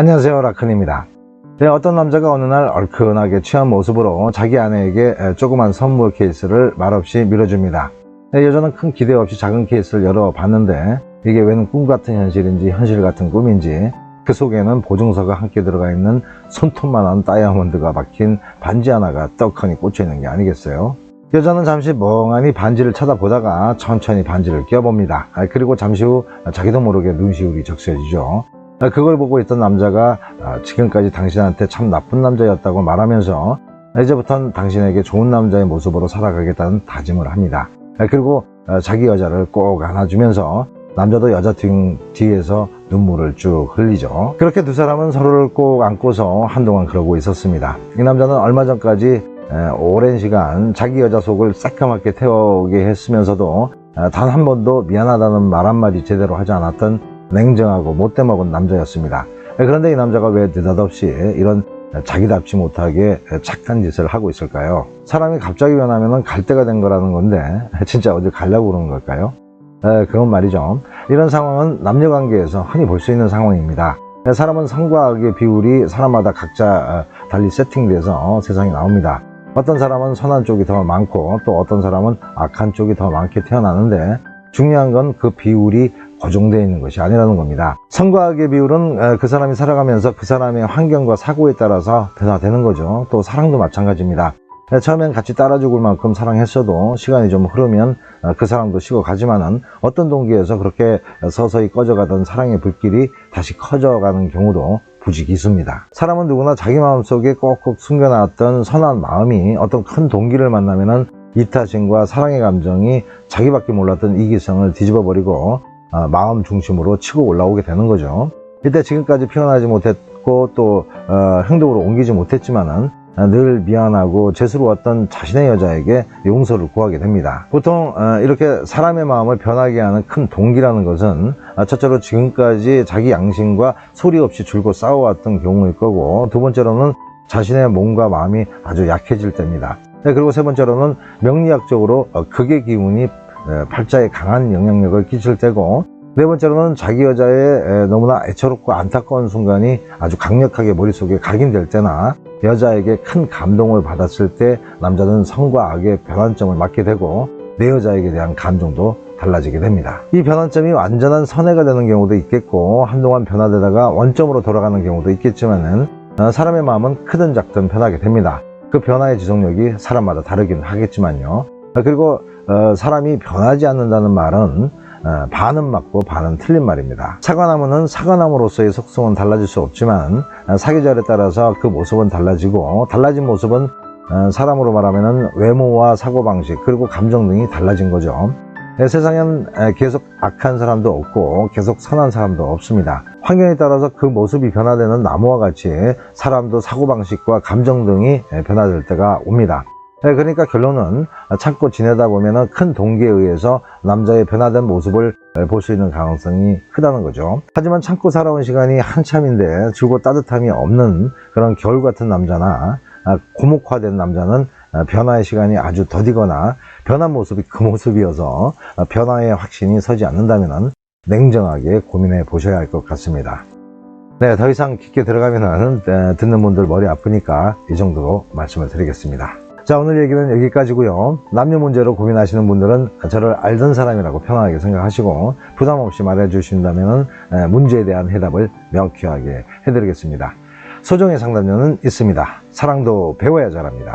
안녕하세요 라큰입니다. 네, 어떤 남자가 어느 날 얼큰하게 취한 모습으로 자기 아내에게 에, 조그만 선물 케이스를 말없이 밀어줍니다. 네, 여자는 큰 기대 없이 작은 케이스를 열어봤는데 이게 웬 꿈 같은 현실인지 현실 같은 꿈인지 그 속에는 보증서가 함께 들어가 있는 손톱만한 다이아몬드가 박힌 반지 하나가 떡하니 꽂혀 있는 게 아니겠어요? 여자는 잠시 멍하니 반지를 쳐다보다가 천천히 반지를 끼워봅니다. 아, 그리고 잠시 후 자기도 모르게 눈시울이 적셔지죠. 아, 그걸 보고 있던 남자가 아, 지금까지 당신한테 참 나쁜 남자였다고 말하면서 이제부턴 당신에게 좋은 남자의 모습으로 살아가겠다는 다짐을 합니다. 아, 그리고 어, 자기 여자를 꼭 안아주면서 남자도 여자 등 뒤에서 눈물을 쭉 흘리죠. 그렇게 두 사람은 서로를 꼭 안고서 한동안 그러고 있었습니다. 이 남자는 얼마 전까지 에, 오랜 시간 자기 여자 속을 새까맣게 태우게 했으면서도 단 한 번도 미안하다는 말 한마디 제대로 하지 않았던 냉정하고 못돼 먹은 남자였습니다. 그런데 이 남자가 왜 느닷없이 이런 자기답지 못하게 착한 짓을 하고 있을까요? 사람이 갑자기 변하면 갈 때가 된 거라는 건데 진짜 어디 가려고 그러는 걸까요? 에, 그건 말이죠. 이런 상황은 남녀 관계에서 흔히 볼 수 있는 상황입니다. 사람은 성과 악의 비율이 사람마다 각자 어, 달리 세팅돼서 세상에 나옵니다. 어떤 사람은 선한 쪽이 더 많고 또 어떤 사람은 악한 쪽이 더 많게 태어나는데 중요한 건 그 비율이 고정되어 있는 것이 아니라는 겁니다. 성과 악의 비율은 에, 그 사람이 살아가면서 그 사람의 환경과 사고에 따라서 변화되는 거죠. 또 사랑도 마찬가지입니다. 에, 처음엔 같이 따라 죽을 만큼 사랑했어도 시간이 좀 흐르면 어, 그 사람도 식어가지만은 어떤 동기에서 그렇게 서서히 꺼져가던 사랑의 불길이 다시 커져가는 경우도 부지기수입니다. 사람은 누구나 자기 마음속에 꼭꼭 숨겨놨던 선한 마음이 어떤 큰 동기를 만나면은 이타심과 사랑의 감정이 자기밖에 몰랐던 이기성을 뒤집어버리고 어, 마음 중심으로 치고 올라오게 되는 거죠. 이때 지금까지 표현하지 못했고 또 어, 행동으로 옮기지 못했지만은 어, 늘 미안하고 죄스러웠던 자신의 여자에게 용서를 구하게 됩니다. 보통 어, 이렇게 사람의 마음을 변하게 하는 큰 동기라는 것은 어, 첫째로 지금까지 자기 양심과 소리 없이 줄곧 싸워왔던 경우일 거고 두 번째로는 자신의 몸과 마음이 아주 약해질 때입니다. 네, 그리고 세 번째로는 명리학적으로 어, 극의 기운이 에, 팔자에 강한 영향력을 끼칠 때고 네 번째로는 자기 여자의 에, 너무나 애처롭고 안타까운 순간이 아주 강력하게 머릿속에 각인될 때나 여자에게 큰 감동을 받았을 때 남자는 성과 악의 변환점을 맞게 되고 내 여자에게 대한 감정도 달라지게 됩니다. 이 변환점이 완전한 선해가 되는 경우도 있겠고 한동안 변화되다가 원점으로 돌아가는 경우도 있겠지만은 어, 사람의 마음은 크든 작든 변하게 됩니다. 그 변화의 지속력이 사람마다 다르긴 하겠지만요. 아, 그리고 어, 사람이 변하지 않는다는 말은 어, 반은 맞고 반은 틀린 말입니다. 사과나무는 사과나무로서의 속성은 달라질 수 없지만 어, 사계절에 따라서 그 모습은 달라지고 달라진 모습은 어, 사람으로 말하면 외모와 사고방식 그리고 감정 등이 달라진 거죠. 네, 세상엔 에, 계속 악한 사람도 없고 계속 선한 사람도 없습니다. 환경에 따라서 그 모습이 변화되는 나무와 같이 사람도 사고방식과 감정 등이 에, 변화될 때가 옵니다. 네, 그러니까 결론은 참고 지내다 보면 큰 동기에 의해서 남자의 변화된 모습을 볼 수 있는 가능성이 크다는 거죠. 하지만 참고 살아온 시간이 한참인데 줄곧 따뜻함이 없는 그런 겨울 같은 남자나 아, 고목화된 남자는 아, 변화의 시간이 아주 더디거나 변한 모습이 그 모습이어서 아, 변화의 확신이 서지 않는다면 냉정하게 고민해 보셔야 할 것 같습니다. 네, 더 이상 깊게 들어가면 듣는 분들 머리 아프니까 이 정도로 말씀을 드리겠습니다. 자, 오늘 얘기는 여기까지고요. 남녀 문제로 고민하시는 분들은 저를 알던 사람이라고 편안하게 생각하시고 부담 없이 말해 주신다면 문제에 대한 해답을 명쾌하게 해드리겠습니다. 소정의 상담료는 있습니다. 사랑도 배워야 잘합니다.